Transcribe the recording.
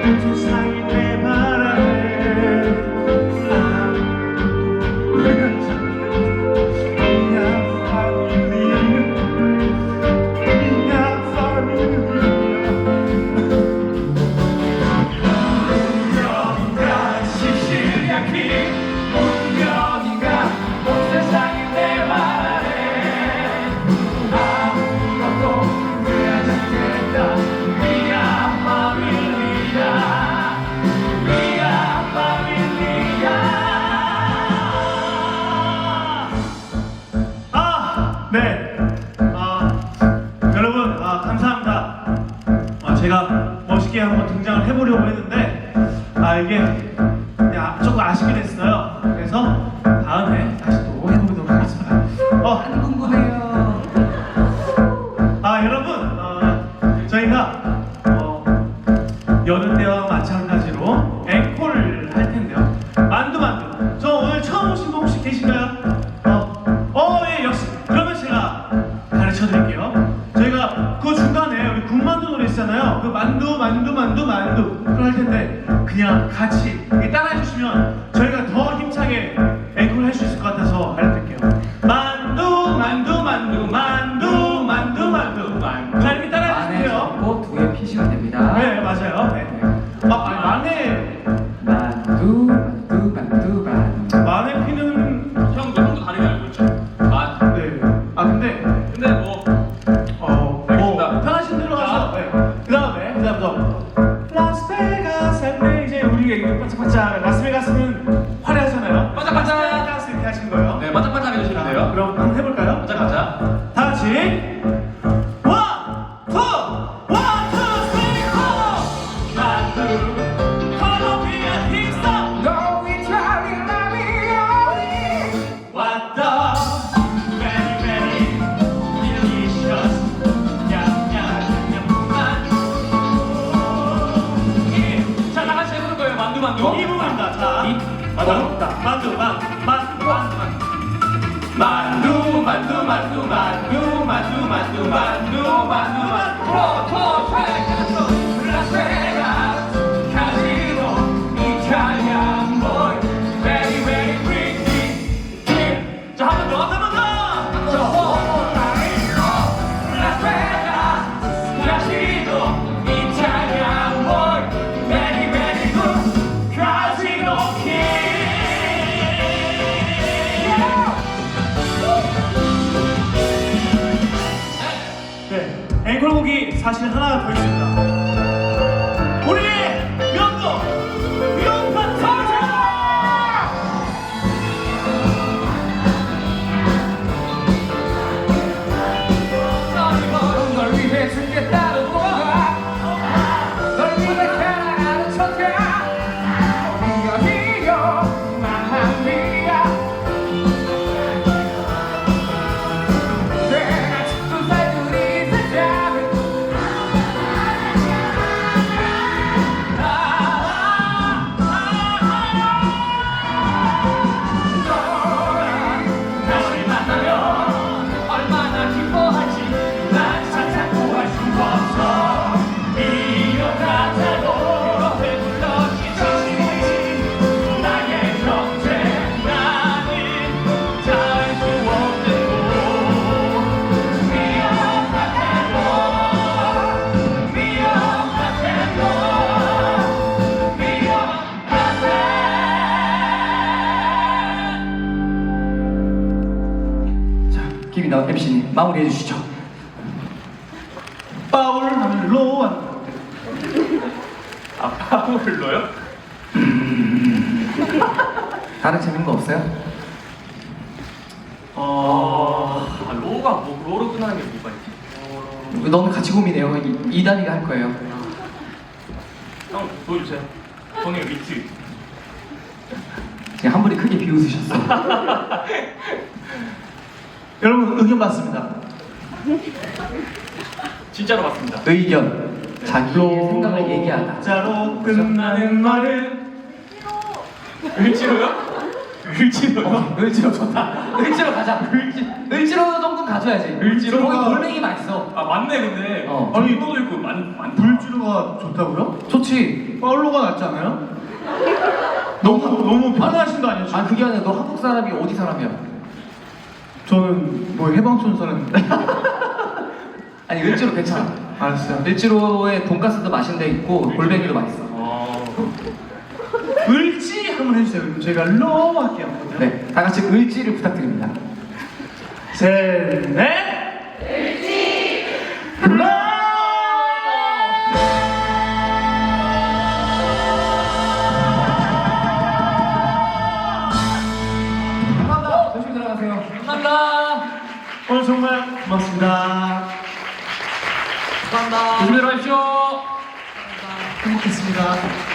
Just 네. 아, 여러분, 아, 감사합니다. 아, 제가 멋있게 한번 등장을 해보려고 했는데, 아, 이게 그냥 조금 아쉽게 됐어요. 그래서 만두, 만두, 만두, 만두. 그걸 할 텐데, 그냥 같이 따라해 주시면 저희가 더 힘차게 앵콜 할 수 있을 것 같아서 알려드릴게요. 만두, 만두, 만두, 만두, 만두, 만두, 만두. 자, 이렇게 따라해 주세요. 접고 두개 피시면 됩니다. 네, 맞아요. 네. 아, 만에, 네 반짝반짝 해주시면 돼요. 그럼 한번 해볼까요? 반짝반짝. 다 같이 원, 투, 원, 투, 쓰리, 포. 만두 콜롬비아 힙스터 No Italian ravioli. 왔다. Very very delicious. 냠냠냠 만두 이- 자, 다 같이 해보는 거예요. 만두 만두. 이 부분입니다. 자. 이- 어렵다 만두 만두 만두 만두 만두 만두 만두 만두 만두 만두 만두 만두 프로토 라스베가스 앵콜곡이 사실 하나 더 있습니다. 김이나 MC님 마무리해 주시죠. 파울로 한아 파울로요? 다른 재밌는 거 없어요? 어... 아, 로가 뭐 로로 끝나는 게 뭐가 있지? 너는 같이 고민해요. 이, 이단이가 할 거예요. 형 보여주세요. 형의 위트. 그냥 한 분이 크게 비웃으셨어. 여러분 의견 받습니다. 진짜로 봤습니다. 의견. 자기의 생각을 얘기하다. 자로 끝나는 말은 을지로요? 을지로요? 어, 을지로 좋다. 을지로 가자. 을지, 을지로 정도 가져야지. 을지로가- 거기 돌멩이 맛있어. 아 맞네 근데. 어. 아니 이거도 있고 만 만. 불주로가 좋다고요? 좋지. 파울로가 낫지 않아요? 너무 너무 편하신 거 아니에요? 아 그게 아니라 너 한국 사람이 어디 사람이야? 저는 뭐 해방촌 사람인데. 아니 을지로 괜찮아. 알았어요. 을지로에 돈가스도 맛있는 데 있고 골뱅이도 맛있어. 어. 을지 한번 해주세요. 그럼 제가 로 할게요. 네, 다 같이 을지를 부탁드립니다. 셋, 넷. 조심히 들어가세요. 감사합니다. 오늘 정말 고맙습니다. 감사합니다. 조심히 들어가십시오. 행복했습니다.